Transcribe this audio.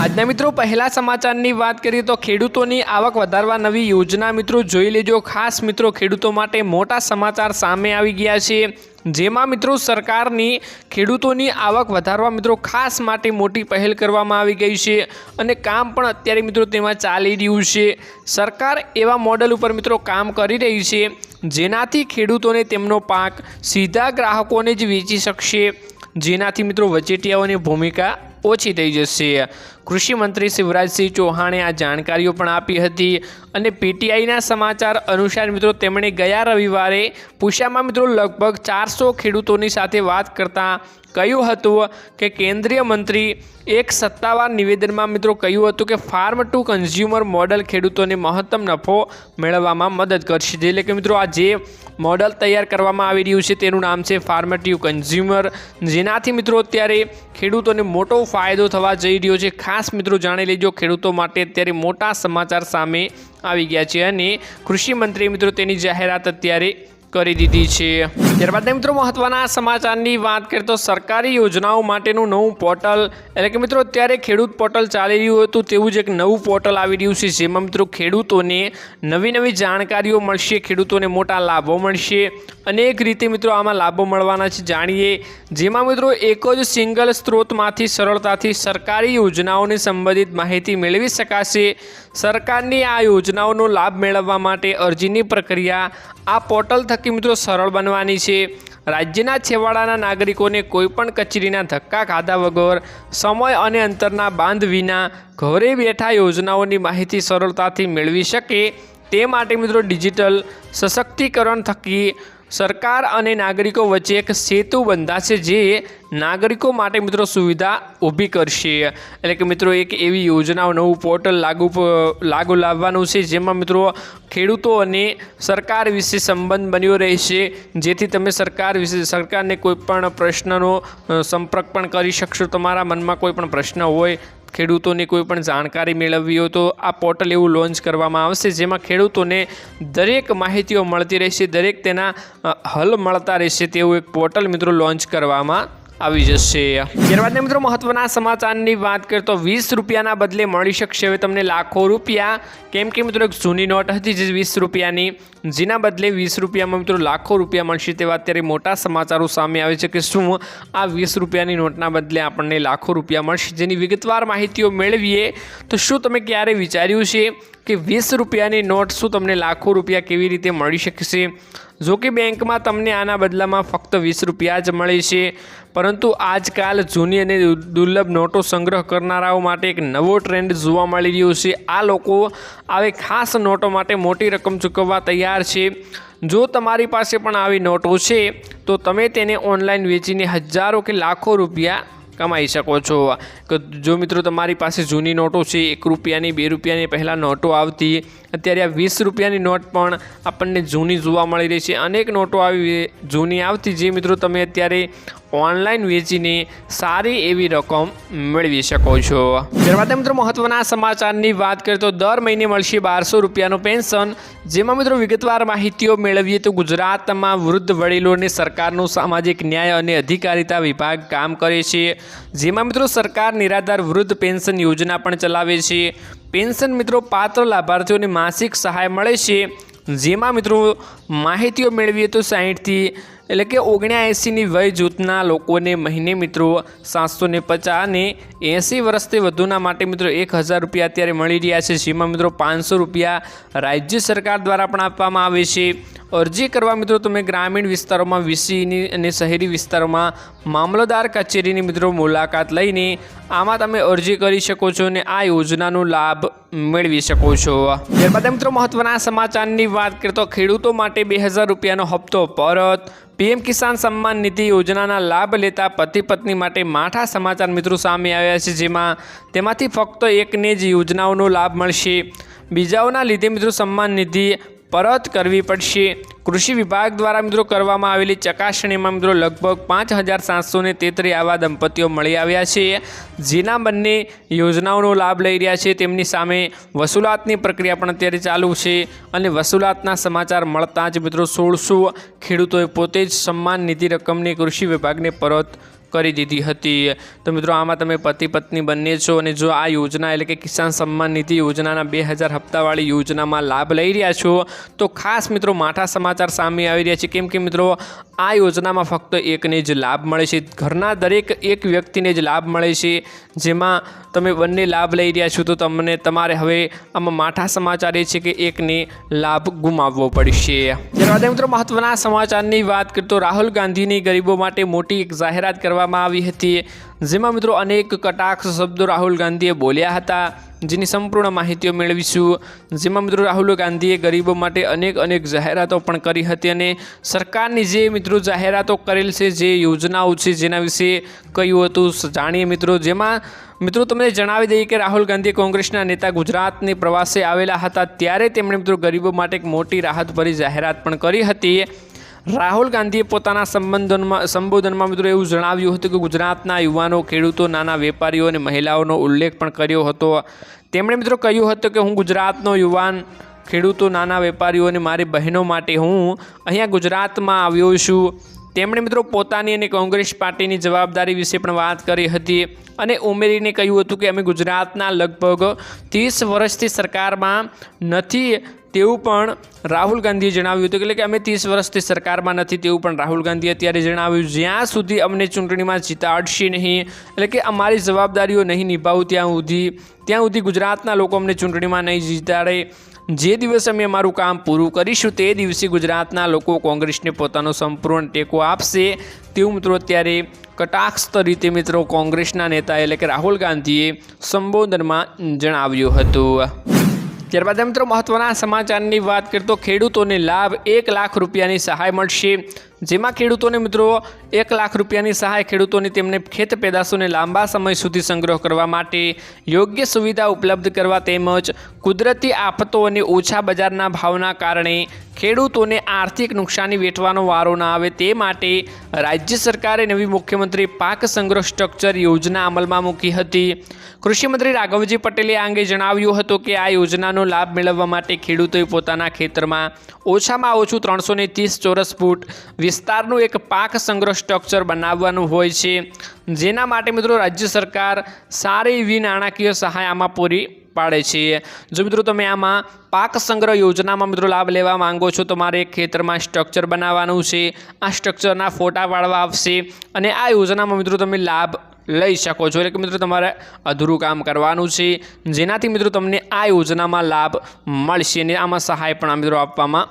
આજના મિત્રો, પહેલા સમાચારની વાત કરીએ તો ખેડૂતોની આવક વધારવા નવી યોજના મિત્રો જોઈ લેજો. ખાસ મિત્રો, ખેડૂતો માટે મોટા સમાચાર સામે આવી ગયા છે. જેમાં મિત્રો, સરકારની ખેડૂતોની આવક વધારવા મિત્રો ખાસ માટે મોટી પહેલ કરવામાં આવી ગઈ છે અને કામ પણ અત્યારે મિત્રો તેમાં ચાલી રહ્યું છે. સરકાર એવા મોડલ ઉપર મિત્રો કામ કરી રહી છે જેનાથી ખેડૂતોને તેમનો પાક સીધા ગ્રાહકોને જ વેચી શકશે. જેનાથી મિત્રો વચેટિયાઓની ભૂમિકા ઓછી થઈ જશે. કૃષિ મંત્રી શિવરાજસિંહ ચૌહાણે આ જાણકારીઓ પણ આપી હતી અને પીટીઆઈના સમાચાર અનુસાર મિત્રો તેમણે ગયા રવિવારે પૂછામાં મિત્રો લગભગ ચારસો ખેડૂતોની સાથે વાત કરતાં કહ્યું હતું કે કેન્દ્રીય મંત્રી એક સત્તાવાર નિવેદનમાં મિત્રો કહ્યું હતું કે ફાર્મ ટુ કન્ઝ્યુમર મોડલ ખેડૂતોને મહત્તમ નફો મેળવવામાં મદદ કરશે. એટલે કે મિત્રો આ જે મોડલ તૈયાર કરવામાં આવી રહ્યું છે તેનું નામ છે ફાર્મ ટુ કન્ઝ્યુમર જેનાથી મિત્રો અત્યારે ખેડૂતોને મોટો ફાયદો થવા જઈ રહ્યો છે. ખાસ મિત્રો જાણી લેજો ખેડૂતો માટે અત્યારે મોટા સમાચાર સામે આવી ગયા છે અને કૃષિ મંત્રી મિત્રો તેની જાહેરાત અત્યારે કરી દીધી છે. ત્યારબાદ મિત્રો મહત્વના સમાચારની વાત કરીએ તો સરકારી યોજનાઓ માટેનું નવું પોર્ટલ, એટલે કે મિત્રો અત્યારે ખેડૂત પોર્ટલ ચાલી રહ્યું હતું, તેવું જ એક નવું પોર્ટલ આવી રહ્યું છે, જેમાં મિત્રો ખેડૂતોને નવી નવી જાણકારીઓ મળશે, ખેડૂતોને મોટા લાભો મળશે. અનેક રીતે મિત્રો આમાં લાભો મળવાના છે, જાણીએ. જેમાં મિત્રો એક જ સિંગલ સ્ત્રોતમાંથી સરળતાથી સરકારી યોજનાઓને સંબંધિત માહિતી મેળવી શકાશે. સરકારની આ યોજનાઓનો લાભ મેળવવા માટે અરજીની પ્રક્રિયા આ પોર્ટલ થકી મિત્રો સરળ બનવાની છે. રાજ્યના છેવાડાના નાગરિકોને કોઈપણ કચેરીના ધક્કા ખાધા વગર સમય અને અંતરના બાંધ વિના ઘરે બેઠા યોજનાઓની માહિતી સરળતાથી મેળવી શકે. તે માટે મિત્રો ડિજિટલ સશક્તિકરણ થકી સરકાર અને નાગરિકો વચ્ચે એક સેતુ બંધાશે જે નાગરિકો માટે મિત્રો સુવિધા ઊભી કરશે. એટલે કે મિત્રો એક એવી યોજનાઓ નવું પોર્ટલ લાગુ લાગુ લાવવાનું છે, જેમાં મિત્રો ખેડૂતો અને સરકાર વિશે સંબંધ બન્યો રહેશે. જેથી તમે સરકાર વિશે, સરકારને કોઈ પણ પ્રશ્નનો સંપર્ક પણ કરી શકશો. તમારા મનમાં કોઈ પણ પ્રશ્ન હોય ખેડૂતોની કોઈ પણ જાણકારી મેળવવી હોય તો આ પોર્ટલ એવું લોન્ચ કરવામાં આવશે, જેમાં ખેડૂતોને દરેક માહિતીઓ મળતી રહેશે, દરેક તેના હલ મળતા રહેશે તેવું એક પોર્ટલ મિત્રો લોન્ચ કરવામાં આવી જશે. ત્યારબાદ મિત્રો મહત્વના સમાચારની વાત કરીએ તો વીસ રૂપિયાના બદલે મળી શકશે હવે તમને લાખો રૂપિયા. કેમ કે મિત્રો એક જૂની નોટ હતી જે વીસ રૂપિયાની. જેના બદલે વીસ રૂપિયામાં મિત્રો લાખો રૂપિયા મળશે તેવા અત્યારે મોટા સમાચારો સામે આવે છે કે શું આ વીસ રૂપિયાની નોટના બદલે આપણને લાખો રૂપિયા મળશે. જેની વિગતવાર માહિતીઓ મેળવીએ તો શું તમે ક્યારે વિચાર્યું છે? કે વીસ રૂપિયાની નોટ શું તમને લાખો રૂપિયા કેવી રીતે મળી શકશે? જો કે બેંકમાં તમને આના બદલામાં ફક્ત વીસ રૂપિયા જ મળે છે. પરંતુ આજકાલ જૂની અને દુર્લભ નોટો સંગ્રહ કરનારાઓ માટે એક નવો ટ્રેન્ડ જોવા મળી રહ્યો છે. આ લોકો આવી ખાસ નોટો માટે મોટી રકમ ચૂકવવા તૈયાર છે. જો તમારી પાસે પણ આવી નોટો છે, તો તમે તેને ઓનલાઈન વેચીને હજારો કે લાખો રૂપિયા કમાઈ શકો છો. જો મિત્રો તમારી પાસે જૂની નોટો છે, એક રૂપિયાની, બે રૂપિયાની, પહેલાં નોટો આવતી, અત્યારે આ વીસ રૂપિયાની નોટ પણ આપણને જૂની જોવા મળી રહી છે. અનેક નોટો આવી જૂની આવતી, જે મિત્રો તમે અત્યારે ઓનલાઈન વેચીને સારી એવી રકમ મેળવી શકો છો. ત્યારબાદ મિત્રો મહત્વના સમાચારની વાત કરીએ તો દર મહિને મળશે બારસો રૂપિયાનું પેન્શન. જેમાં મિત્રો વિગતવાર માહિતીઓ મેળવીએ તો ગુજરાતમાં વૃદ્ધ વડીલોને સરકારનું સામાજિક ન્યાય અને અધિકારિતા વિભાગ કામ કરે છે. જેમાં મિત્રો સરકાર નિરાધાર વૃદ્ધ પેન્શન યોજના પણ ચલાવે છે. પેન્શન મિત્રો પાત્ર લાભાર્થીઓને માસિક સહાય મળે છે. જેમાં મિત્રો માહિતીઓ મેળવીએ તો સાહીઠથી એટલે કે ઓગણ્યાએંસીની વય જૂથના લોકોને મહિને મિત્રો સાતસો ને પચાસ અને એંસી વર્ષથી વધુના માટે મિત્રો એક હજાર રૂપિયા અત્યારે મળી રહ્યા છે. જેમાં મિત્રો પાંચસો રૂપિયા રાજ્ય સરકાર દ્વારા પણ આપવામાં આવે છે. અરજી કરવા મિત્રો તમે ગ્રામીણ વિસ્તારોમાં વીસીની અને શહેરી વિસ્તારોમાં મામલતદાર કચેરીની મિત્રો મુલાકાત લઈને આમાં તમે અરજી કરી શકો છો અને આ યોજનાનો લાભ મેળવી શકો છો. ત્યારબાદ મિત્રો મહત્વના સમાચારની વાત કરીએ તો ખેડૂતો માટે બે હજાર રૂપિયાનો હપ્તો પરત. પીએમ કિસાન સન્માન નિધિ યોજનાના લાભ લેતા પતિ પત્ની માટે માઠા સમાચાર મિત્રો સામે આવ્યા છે, જેમાં તેમાંથી ફક્ત એકને જ યોજનાઓનો લાભ મળશે. બીજાઓના લીધે મિત્રો સન્માન નિધિ પરત કરવી પડશે. કૃષિ વિભાગ દ્વારા મિત્રો કરવામાં આવેલી ચકાસણીમાં મિત્રો લગભગ પાંચ હજાર સાતસો ને તેત્રી આવા દંપતીઓ મળી આવ્યા છે. જેના બંને યોજનાઓનો લાભ લઈ રહ્યા છે. તેમની સામે વસૂલાતની પ્રક્રિયા પણ અત્યારે ચાલુ છે અને વસૂલાતના સમાચાર મળતા જ મિત્રો સોળસો ખેડૂતોએ પોતે જ સન્માન નિધિ રકમની કૃષિ વિભાગને પરત કરી દીધી હતી. તો મિત્રો, આમાં તમે પતિ પત્ની બંને છો અને જો આ યોજના એટલે કે કિસાન સન્માન નિધિ યોજનાના બે હજાર હપ્તાવાળી યોજનામાં લાભ લઈ રહ્યા છો, તો ખાસ મિત્રો માઠા સમાચાર સામે આવી રહ્યા છે. કેમ કે મિત્રો, આ યોજનામાં ફક્ત એકને જ લાભ મળે છે. ઘરના દરેક એક વ્યક્તિને જ લાભ મળે છે. જેમાં તમે બંને લાભ લઈ રહ્યા છો, તો તમને તમારે હવે આમાં માઠા સમાચાર એ છે કે એકને લાભ ગુમાવવો પડશે. ત્યારબાદ મિત્રો, મહત્વના સમાચારની વાત કરતો રાહુલ ગાંધીની ગરીબો માટે મોટી એક જાહેરાત કરવામાં આવી હતી. જેમાં મિત્રો અનેક કટાક્ષ શબ્દો રાહુલ ગાંધીએ બોલ્યા હતા. જેની સંપૂર્ણ માહિતીઓ મેળવીશું. જેમાં મિત્રો રાહુલ ગાંધીએ ગરીબો માટે અનેક અનેક જાહેરાતો પણ કરી હતી અને સરકારની જે મિત્રો જાહેરાતો કરેલ છે, જે યોજનાઓ છે, જેના વિશે કહ્યું હતું જાણીએ મિત્રો. જેમાં મિત્રો તમને જણાવી દઈએ કે રાહુલ ગાંધી કોંગ્રેસના નેતા ગુજરાતની પ્રવાસે આવેલા હતા. ત્યારે તેમણે મિત્રો ગરીબો માટે એક મોટી રાહતભરી જાહેરાત પણ કરી હતી. રાહુલ ગાંધીએ પોતાના સંબંધોમાં સંબોધનમાં મિત્રો એવું જણાવ્યું હતું કે ગુજરાતના યુવાનો, ખેડૂતો, નાના વેપારીઓ અને મહિલાઓનો ઉલ્લેખ પણ કર્યો હતો. તેમણે મિત્રો કહ્યું હતું કે હું ગુજરાતનો યુવાન, ખેડૂતો, નાના વેપારીઓ અને મારી બહેનો માટે હું અહીંયા ગુજરાતમાં આવ્યો છું. તેમણે મિત્રો પોતાની અને કોંગ્રેસ પાર્ટીની જવાબદારી વિશે પણ વાત કરી હતી અને ઉમેરીને કહ્યું હતું કે અમે ગુજરાતના લગભગ ત્રીસ વર્ષથી સરકારમાં નથી તેવું પણ રાહુલ ગાંધીએ જણાવ્યું હતું. એટલે કે અમે ત્રીસ વર્ષથી સરકારમાં નથી તેવું પણ રાહુલ ગાંધીએ અત્યારે જણાવ્યું, જ્યાં સુધી અમને ચૂંટણીમાં જીતાડશે નહીં, એટલે કે અમારી જવાબદારીઓ નહીં નિભાવું ત્યાં સુધી ત્યાં સુધી ગુજરાતના લોકો અમને ચૂંટણીમાં નહીં જીતાડે. જે દિવસે અમે અમારું કામ પૂરું કરીશું, તે દિવસે ગુજરાતના લોકો કોંગ્રેસને પોતાનો સંપૂર્ણ ટેકો આપશે. તેવું મિત્રો અત્યારે કટાક્ષ રીતે મિત્રો કોંગ્રેસના નેતા એટલે કે રાહુલ ગાંધીએ સંબોધનમાં જણાવ્યું હતું. ત્યારબાદ મિત્રો મહત્વના સમાચારની વાત કરતો ખેડૂતોને લાભ એક લાખ રૂપિયાની સહાય મળશે. જેમાં ખેડૂતોને મિત્રો એક લાખ રૂપિયાની સહાય, ખેડૂતોને તેમને ખેત પેદાશોને લાંબા સમય સુધી સંગ્રહ કરવા માટે યોગ્ય સુવિધા ઉપલબ્ધ કરવા તેમજ કુદરતી આફતો અને ઓછા બજારના ભાવના કારણે ખેડૂતોને આર્થિક નુકસાની વેઠવાનો વારો ના આવે તે માટે રાજ્ય સરકારે નવી મુખ્યમંત્રી પાક સંગ્રહ સ્ટ્રક્ચર યોજના અમલમાં મૂકી હતી. કૃષિમંત્રી રાઘવજી પટેલે આ અંગે જણાવ્યું હતું કે આ યોજનાનો લાભ મેળવવા માટે ખેડૂતોએ પોતાના ખેતરમાં ઓછામાં ઓછું ત્રણસો ત્રીસ ચોરસ ફૂટ વિસ્તારનું એક પાક સંગ્રહ સ્ટ્રક્ચર બનાવવાનું હોય છે. જેના માટે મિત્રો રાજ્ય સરકાર સારી એવી નાણાકીય સહાય આમાં પૂરી પાડે છે. જો મિત્રો તમે આમાં પાક સંગ્રહ યોજનામાં મિત્રો લાભ લેવા માંગો છો તો મારે ખેતરમાં સ્ટ્રક્ચર બનાવવાનું છે. આ સ્ટ્રક્ચરના ફોટા પાડવા આવશે અને આ યોજનામાં મિત્રો તમે લાભ લઈ શકો છો. એટલે કે મિત્રો તમારે અધૂરું કામ કરવાનું છે. જેનાથી મિત્રો તમને આ યોજનામાં લાભ મળશે અને આમાં સહાય પણ મિત્રો આપવામાં